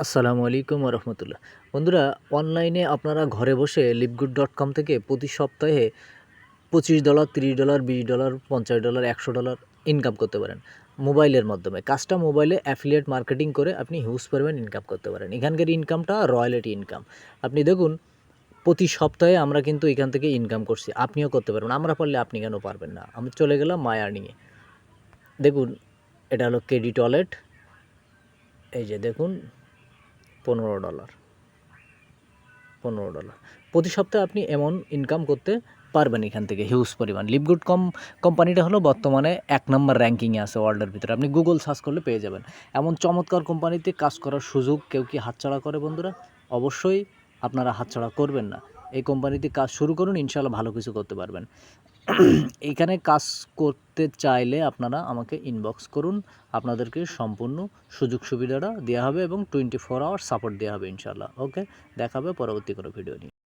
আসসালামু আলাইকুম রহমতুল্লাহ বন্ধুরা, অনলাইনে আপনারা ঘরে বসে লিপগুড ডট কম থেকে প্রতি সপ্তাহে পঁচিশ ডলার, তিরিশ ডলার, বিশ ডলার, পঞ্চাশ ডলার, একশো ডলার ইনকাম করতে পারেন মোবাইলের মাধ্যমে। কাজটা মোবাইলে অ্যাফিলিয়েট মার্কেটিং করে আপনি হিউজ পরিমাণ ইনকাম করতে পারেন। এখানকার ইনকামটা রয়্যালিটি ইনকাম আপনি দেখুন, প্রতি সপ্তাহে আমরা কিন্তু এখান থেকে ইনকাম করছি। আপনিও করতে পারবেন, আমরা পারলে আপনি কেন পারবেন না? আমি চলে গেলাম মাই আর্নিংয়ে দেখুন, এটা হলো কেডি টয়লেট এই যে দেখুন পনেরো ডলার। পনেরো ডলার। প্রতি সপ্তাহে আপনি এমন ইনকাম করতে পারবেন এখান থেকে হিউজ পরিমাণ। লিপগুড কম কোম্পানিটা হলো বর্তমানে এক নম্বর র্যাঙ্কিংয়ে আছে ওয়ার্ল্ডের ভিতরে। আপনি গুগল সার্চ করলে পেয়ে যাবেন। এমন চমৎকার কোম্পানিতে কাজ করার সুযোগ কেউ কি হাতছাড়া করে বন্ধুরা? অবশ্যই আপনারা হাতছাড়া করবেন না। এই কোম্পানিতে কাজ শুরু করুন ইনশাল্লাহ ভালো কিছু করতে পারবেন। এখানে কাজ করতে চাইলে আপনারা আমাকে ইনবক্স করুন। আপনাদেরকে সম্পূর্ণ সুযোগ সুবিধাটা দেওয়া হবে এবং টোয়েন্টি ফোর আওয়ার সাপোর্ট দেওয়া হবে ইনশাল্লাহ ওকে দেখাবে পরবর্তী কোনো ভিডিও নিয়ে।